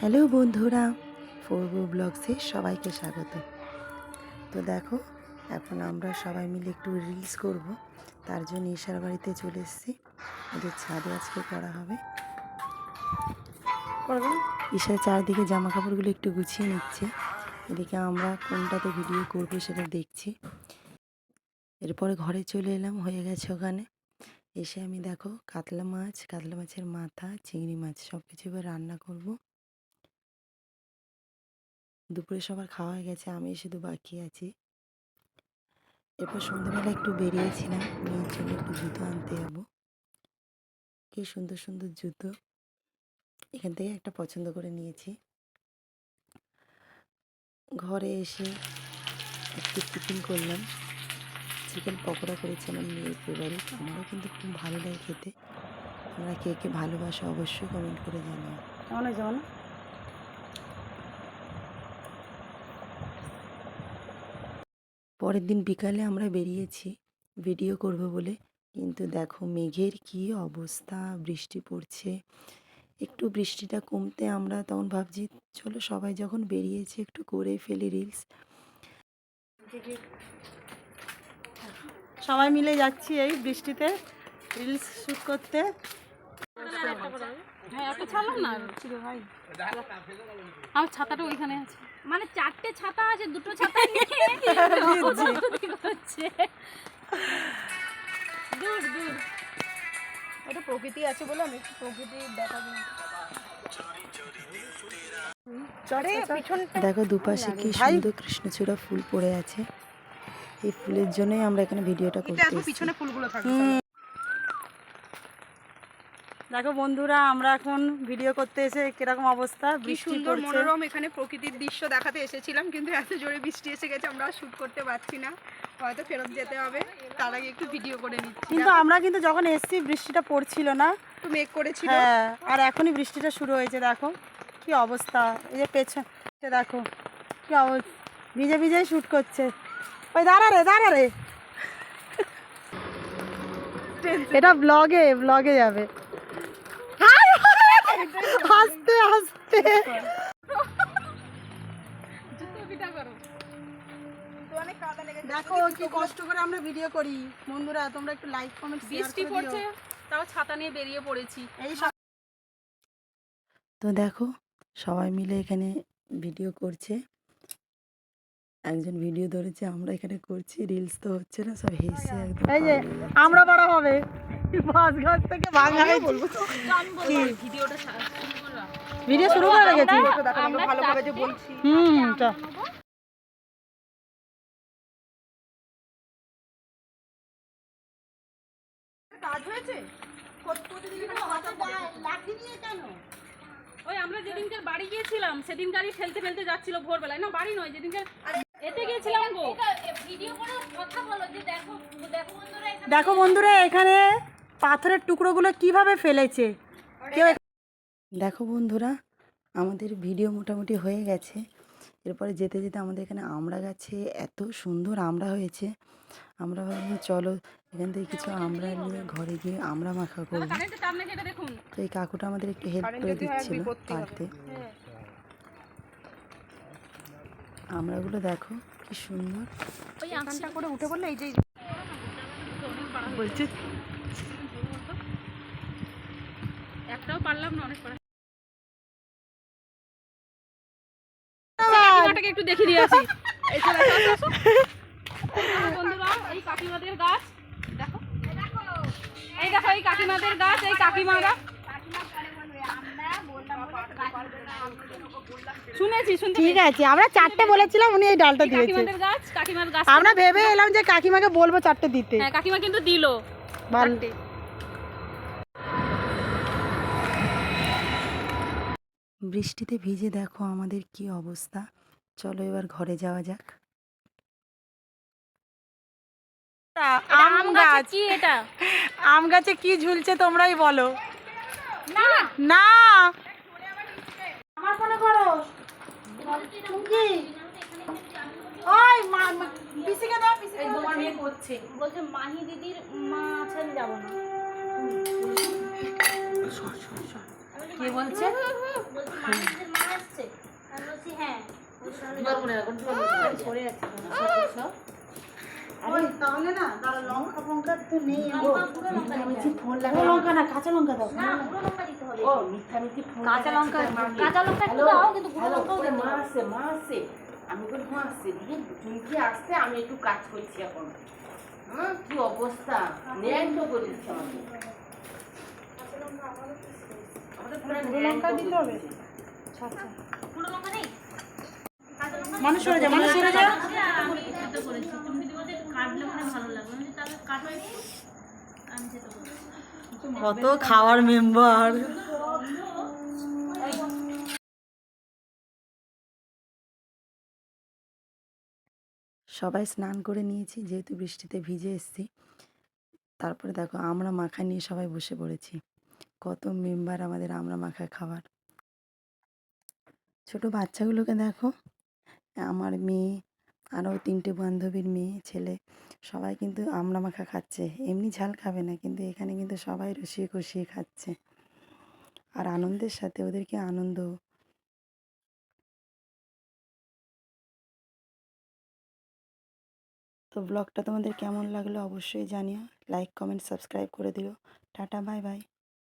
Hello বন্ধুরা ফোরবো ব্লগসে সবাইকে স্বাগত। তো দেখো এখন আমরা সবাই মিলে একটু রিলস করব। তার জন্য ঈশার বাড়িতে চলে এসেছি। ওদের ছাদে আজকে করা হবে। ঈশার চারদিকে জামা কাপড়গুলো একটু গুছিয়ে নিচ্ছে। এদিকে আমরা কোনটাতে ভিডিও করব সেটা দেখছি। এরপরে ঘরে চলে এলাম হয়ে গেছে ওখানে। এসে আমি দেখো কাতলা মাছ কাতলা মাছের মাথা চিংড়ি মাছ সব কিছু এবার রান্না করব। দুপুরে সবার খাওয়া হয়ে গেছে, আমি শুধু বাকি আছি। এরপর সন্ধ্যাবেলা একটু বেরিয়েছিলাম, মেয়ের জন্য একটু জুতো আনতে যাব। কি সুন্দর সুন্দর জুতো। এখান থেকে একটা পছন্দ করে নিয়েছি। ঘরে এসে একটু টিফিন করলাম। চিকেন পকোড়া করেছিলাম আমার মেয়ের ফেভারিট আমারও কিন্তু খুব ভালো লাগে খেতে। তোমরা কে কে ভালোবাসো অবশ্যই কমেন্ট করে জানাও। কেমন হয়েছে পরের দিন বিকালে আমরা বেরিয়েছি। ভিডিও করব বলে। কিন্তু দেখো মেঘের কি অবস্থা, বৃষ্টি পড়ছে। একটু বৃষ্টিটা কমতে আমরা তখন ভাবছি, চলো সবাই যখন বেরিয়েছে একটু করে ফেলি রিলস সবাই মিলে যাচ্ছি এই বৃষ্টিতে রিলস শ্যুট করতে। হ্যাঁ একটা ছাড়লাম না? আমার ছাতাটা ওইখানে আছে। মানে চারটে ছাতা আছে দুটো ছাতা নিয়ে হচ্ছে। দূর দূর। এটা প্রকৃতি আছে বলে আমি একটু প্রকৃতি দেখাবো। চড়ে পিছন দেখো দুপাশে কি সুন্দর কৃষ্ণচূড়া ফুল পড়ে আছে। এই ফুলের জন্যই আমরা এখানে ভিডিওটা করতে এসেছি। পিছনে ফুলগুলো থাকে। দেখো বন্ধুরা আমরা এখন ভিডিও করতে এসে কীরকম অবস্থা? বৃষ্টি সুন্দর মনোরম এখানে প্রকৃতির দৃশ্য দেখাতে এসেছিলাম কিন্তু এত জোরে বৃষ্টি এসে গেছে আমরা শুট করতে পারছি না। হয়তো ফেরত যেতে হবে তার আগে একটু ভিডিও করে নিচ্ছি। কিন্তু আমরা কিন্তু যখন এসছি বৃষ্টিটা পড়ছিল না। একটু মেঘ করেছিল। হ্যাঁ আর এখনই বৃষ্টিটা শুরু হয়েছে দেখো। কি অবস্থা। এই যে পেছন দেখো কি অবস্থা। ভিজে ভিজেই শ্যুট করছে। ওই দাঁড়া রে দাঁড়া রে। এটা ব্লগে ব্লগে যাবে। দেখো কি কষ্ট করে আমরা ভিডিও করি। বন্ধুরা তোমরা একটু লাইক কমেন্ট বৃষ্টি পড়ছে তাও ছাতা নিয়ে বেরিয়ে পড়েছি। এই তো দেখো সবাই মিলে এখানে ভিডিও করছে। একজন ভিডিও ধরেছে আমরা এখানে করছি রিলস তো হচ্ছে না সব হেসে একদম এই যে আমরা বড় হবে। মাছ গাছ থেকে ভাঙা বলব। ভিডিওটা ভিডিও শুরু করে রেখেছি আমরা ভালোভাবে যে বলছি হুম চ। কাজ হয়েছে? ওই আমরা যেদিনকার বাড়ি গিয়েছিলাম সেদিনকারই ফেলতে ফেলতে যাচ্ছিল ভোরবেলায়। না বাড়ি নয় যেদিনকার এতে গিয়েছিলাম গো। দেখো বন্ধুরা এখানে পাথরের টুকরোগুলো কীভাবে ফেলেছে? কেউ দেখো বন্ধুরা আমাদের ভিডিও মোটামুটি হয়ে গেছে। এরপরে যেতে যেতে আমাদের এখানে আমড়া গাছে এত সুন্দর আমড়া হয়েছে। আমরা ভাবলাম চলো এখান থেকে কিছু আমড়া নিয়ে ঘরে গিয়ে আমড়া মাখা করব। তো এই কাকুটা আমাদের একটু হেল্প করে দিচ্ছিল। পারতে। আমড়াগুলো দেখো কি সুন্দর। করে উঠে পড়লে এই যে বলছে। একটাও পারলাম না অনেক কাকিমাটাকে একটু দেখিয়ে এই চলে আসো। বন্ধুরা এই কাকিমাদের গাছ। দেখো। এই দেখো এই কাকিমাদের গাছ এই কাকিমারা। ঠিক আছে আমরা চারটে বলেছিলাম উনি এই ডালটা দিয়েছে। কাকিমাদের গাছ কাকিমার গাছ আমরা ভেবে এলাম যে কাকিমাকে বলব চারটে দিতে। হ্যাঁ কাকিমা কিন্তু দিলো। বৃষ্টিতে ভিজে দেখো আমাদের কি অবস্থা। চলো এবার ঘরে যাওয়া যাক। আম গাছ কি এটা? আম গাছে কি ঝুলছে তোমরাই বলো। না। না। আমার করো। কি? ওই মা পিসিকে দাও পিসিকে। তোমার মেয়ে করছে। বলছে মাহি দিদির মা আছেন যাব না। কি বলছে? বলছে মাহি দিদির মা ওই তাহলে না দাঁড়া লঙ্কা ফঙ্কা তো নেই লঙ্কা না কাঁচা লঙ্কা দাও কাঁচা লঙ্কা কাঁচা লঙ্কা দাও কিন্তু গুঁড়ো লঙ্কাও মা হবে। মা আসছে আমি বলি মা আসছে দিয়ে আসছে আমি একটু কাজ করছি এখন হ্যাঁ কি অবস্থা ন্যাংট করে দিচ্ছে আমাকে আমাদের পুরো লঙ্কা দিতে হবে? লঙ্কা নেই? মানুষ সরে যা মানুষ সরে যা করেছি কত খাওয়ার মেম্বার সবাই স্নান করে নিয়েছি যেহেতু বৃষ্টিতে ভিজে এসেছি। তারপরে দেখো আমরা মাখা নিয়ে সবাই বসে পড়েছি। কত মেম্বার আমাদের আমরা মাখা খাবার ছোট বাচ্চাগুলোকে দেখো। আমার মেয়ে আরও তিনটে বান্ধবীর মেয়ে, ছেলে, সবাই কিন্তু আমরা মাখা খাচ্ছে। এমনি ঝাল খাবে না, কিন্তু এখানে কিন্তু সবাই রসিয়ে কষিয়ে খাচ্ছে। আর আনন্দের সাথে ওদেরকে আনন্দ তো ব্লগটা তোমাদের কেমন লাগল অবশ্যই জানিও। লাইক, কমেন্ট, সাবস্ক্রাইব করে দিও। Tata, bye bye.